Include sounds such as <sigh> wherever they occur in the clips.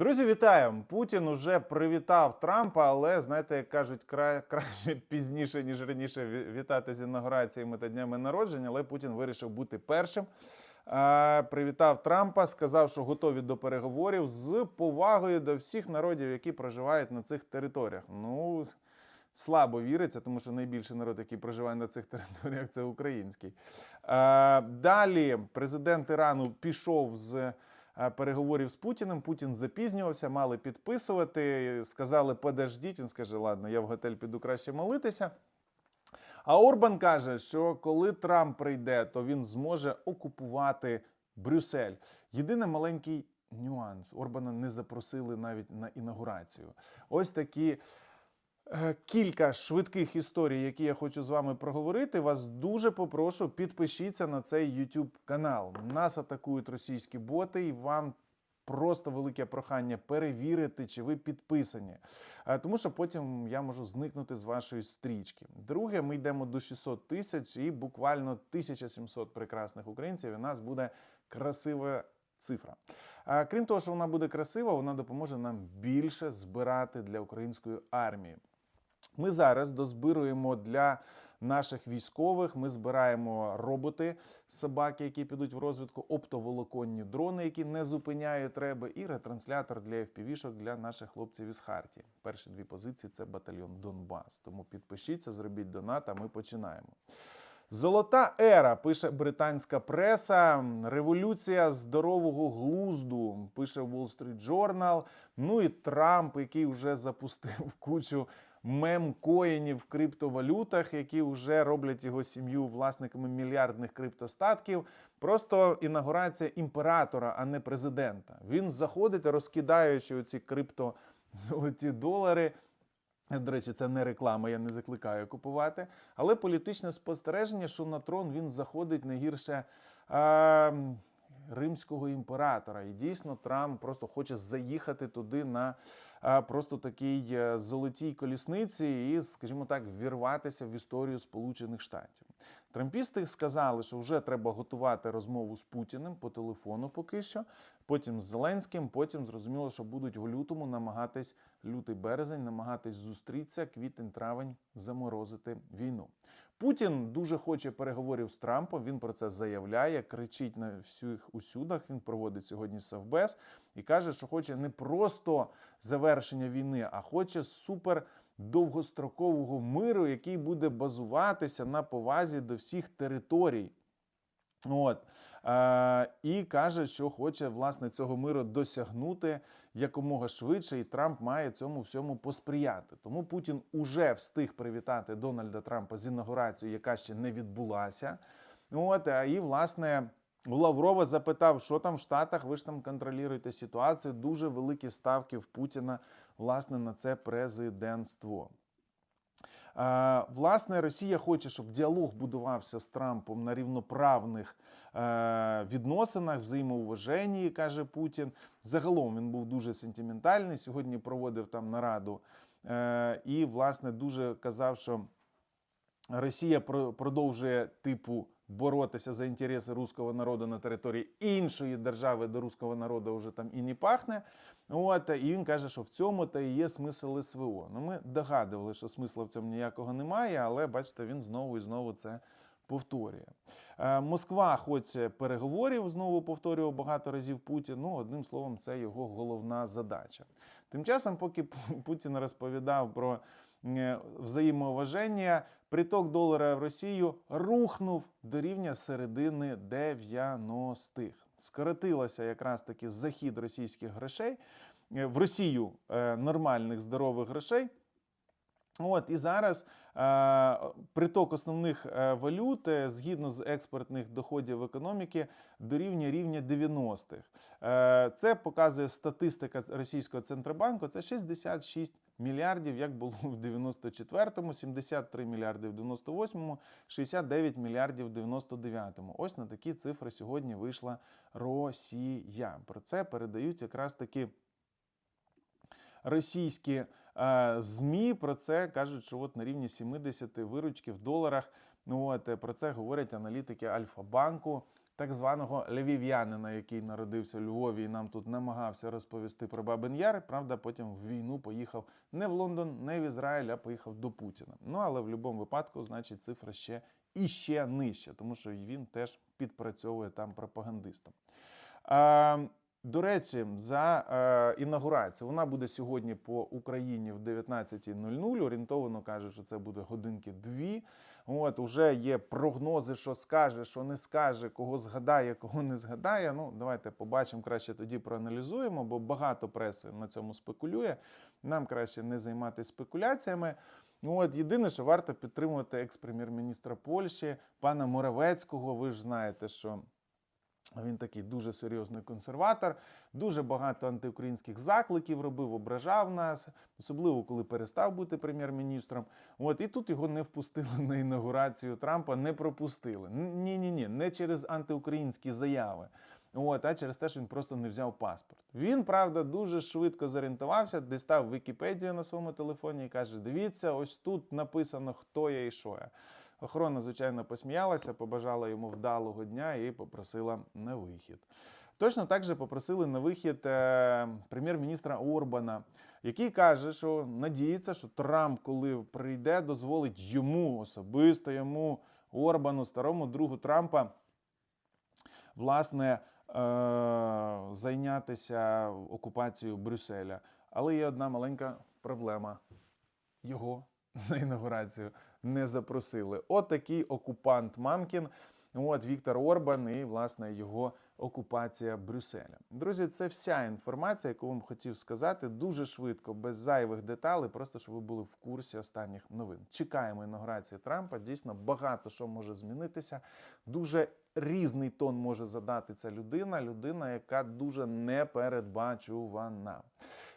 Друзі, вітаю! Путін уже привітав Трампа, але знаєте, як кажуть, кра... краще <laughs> пізніше ніж раніше вітати з інаугураціями та днями народження. Але Путін вирішив бути першим. Е, Привітав Трампа, сказав, що готові до переговорів з повагою до всіх народів, які проживають на цих територіях. Ну слабо віриться, тому що найбільший народ, який проживає на цих <laughs> територіях, це український. Е, Далі президент Ірану пішов з переговорів з Путіним. Путін запізнювався, мали підписувати. Сказали, подождіть. Він скаже, ладно, я в готель піду краще молитися. А Орбан каже, що коли Трамп прийде, то він зможе окупувати Брюссель. Єдиний маленький нюанс: Орбана не запросили навіть на інаугурацію. Ось такі. Е, Кілька швидких історій, які я хочу з вами проговорити. Вас дуже попрошу, підпишіться на цей YouTube канал. Нас атакують російські боти, і вам просто велике прохання перевірити, чи ви підписані. Е, Тому що потім я можу зникнути з вашої стрічки. Друге, ми йдемо до 600 тисяч, і буквально 1700 прекрасних українців. І у нас буде красива цифра. А крім того, що вона буде красива, вона допоможе нам більше збирати для української армії. Ми зараз дозбируємо для наших військових. Ми збираємо роботи, собаки, які підуть в розвідку, оптоволоконні дрони, які не зупиняють треба, і ретранслятор для FPV-шок для наших хлопців із Харті. Перші дві позиції це батальйон Донбас. Тому підпишіться, зробіть донат, а ми починаємо. Золота ера, пише британська преса. Революція здорового глузду, пише Wall Street Journal. Ну і Трамп, який вже запустив кучу мем-коїнів в криптовалютах, які вже роблять його сім'ю власниками мільярдних криптостатків. Просто інаугурація імператора, а не президента. Він заходить, розкидаючи оці криптозолоті долари. До речі, це не реклама, я не закликаю купувати. Але політичне спостереження, що на трон він заходить не гірше е, римського імператора. І дійсно Трамп просто хоче заїхати туди на просто такій е, золотій колісниці і, скажімо так, вірватися в історію Сполучених Штатів. Трампісти сказали, що вже треба готувати розмову з Путіним по телефону поки що, потім з Зеленським, потім зрозуміло, що будуть в лютому намагатись лютий березень, намагатись зустрітися, квітень-травень заморозити війну. Путін дуже хоче переговорів з Трампом. Він про це заявляє, кричить на всіх усюдах. Він проводить сьогодні Совбез і каже, що хоче не просто завершення війни, а хоче супер довгострокового миру, який буде базуватися на повазі до всіх територій. От. Е, і каже, що хоче власне цього миру досягнути якомога швидше, і Трамп має цьому всьому посприяти. Тому Путін уже встиг привітати Дональда Трампа з інаугурацією, яка ще не відбулася. От, а і власне. Лаврова запитав, що там в Штатах, ви ж там контролюєте ситуацію. Дуже великі ставки в Путіна власне на це президентство. Власне, Росія хоче, щоб діалог будувався з Трампом на рівноправних е, відносинах, взаємоуваженні, каже Путін. Загалом він був дуже сентиментальний. Сьогодні проводив там нараду е, і, власне, дуже казав, що Росія про- продовжує типу боротися за інтереси руського народу на території іншої держави, до руського народу вже там і не пахне. От, і він каже, що в цьому та і є смисл СВО. Ну, ми догадували, що смисла в цьому ніякого немає, але бачите, він знову і знову це повторює. Е, Москва хоче переговорів, знову повторював багато разів Путін. Ну, одним словом, це його головна задача. Тим часом, поки Путін розповідав про е, взаємоуваження, приток долара в Росію рухнув до рівня середини 90-х. Скоротилося якраз таки захід російських грошей е, в Росію е, нормальних здорових грошей. От і зараз е, приток основних е, валют е, згідно з експортних доходів економіки дорівнює рівня 90-х. Е, це показує статистика російського центробанку. Це 66 мільярдів, як було в 94-му, 73 мільярди в 98-му, 69 мільярдів в 99-му. Ось на такі цифри сьогодні вийшла Росія. Про це передають якраз таки російські ЗМІ про це кажуть, що от на рівні 70 виручки в доларах. Ну от е, про це говорять аналітики Альфа-банку. так званого львів'янина, який народився у Львові і нам тут намагався розповісти про Бабин Яр. Правда, потім в війну поїхав не в Лондон, не в Ізраїль, а поїхав до Путіна. Ну але в будь-якому випадку, значить, цифра ще і ще нижча, тому що він теж підпрацьовує там пропагандистом. До речі, за е, інаугурацію вона буде сьогодні по Україні в 19.00. Орієнтовано кажуть, що це буде годинки дві. От уже є прогнози, що скаже, що не скаже, кого згадає, кого не згадає. Ну, давайте побачимо, краще тоді проаналізуємо, бо багато преси на цьому спекулює. Нам краще не займатися спекуляціями. От єдине, що варто підтримувати екс-прем'єр-міністра Польщі, пана Моравецького. Ви ж знаєте, що. Він такий дуже серйозний консерватор, дуже багато антиукраїнських закликів робив, ображав нас, особливо коли перестав бути прем'єр-міністром. От і тут його не впустили на інаугурацію Трампа, не пропустили. Ні, ні, ні, не через антиукраїнські заяви. От, а через те, що він просто не взяв паспорт. Він, правда, дуже швидко зорієнтувався, дістав Вікіпедію на своєму телефоні і каже: Дивіться, ось тут написано, хто я і що я. Охорона, звичайно, посміялася, побажала йому вдалого дня і попросила на вихід. Точно так же попросили на вихід е, прем'єр-міністра Орбана, який каже, що надіється, що Трамп, коли прийде, дозволить йому особисто йому Орбану, старому другу Трампа, власне, е, зайнятися окупацією Брюсселя. Але є одна маленька проблема: його <laughs> на інаугурацію не запросили. От такий окупант Мамкін. От Віктор Орбан і власне його окупація Брюсселя. Друзі, це вся інформація, яку вам хотів сказати дуже швидко, без зайвих деталей, просто щоб ви були в курсі останніх новин. Чекаємо інаугурації Трампа. Дійсно, багато що може змінитися. Дуже різний тон може задати ця людина. Людина, яка дуже непередбачувана.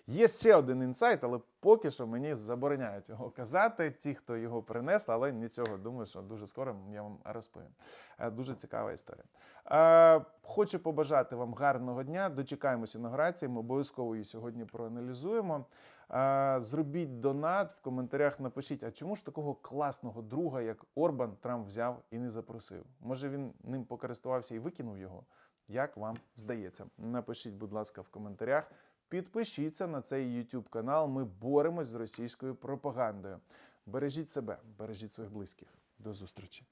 Є ще один інсайт, але поки що мені забороняють його казати. Ті, хто його принесли, але нічого думаю, що дуже скоро я вам розповім. Е, Дуже цікава історія. Е, Хочу побажати вам гарного дня. Дочекаємося інаугурації. Ми обов'язково її сьогодні проаналізуємо. Е, Зробіть донат в коментарях. Напишіть, а чому ж такого класного друга, як Орбан, Трамп взяв і не запросив? Може він ним покористувався і викинув його? Як вам здається? Напишіть, будь ласка, в коментарях. Підпишіться на цей YouTube канал. Ми боремось з російською пропагандою. Бережіть себе, бережіть своїх близьких. До зустрічі.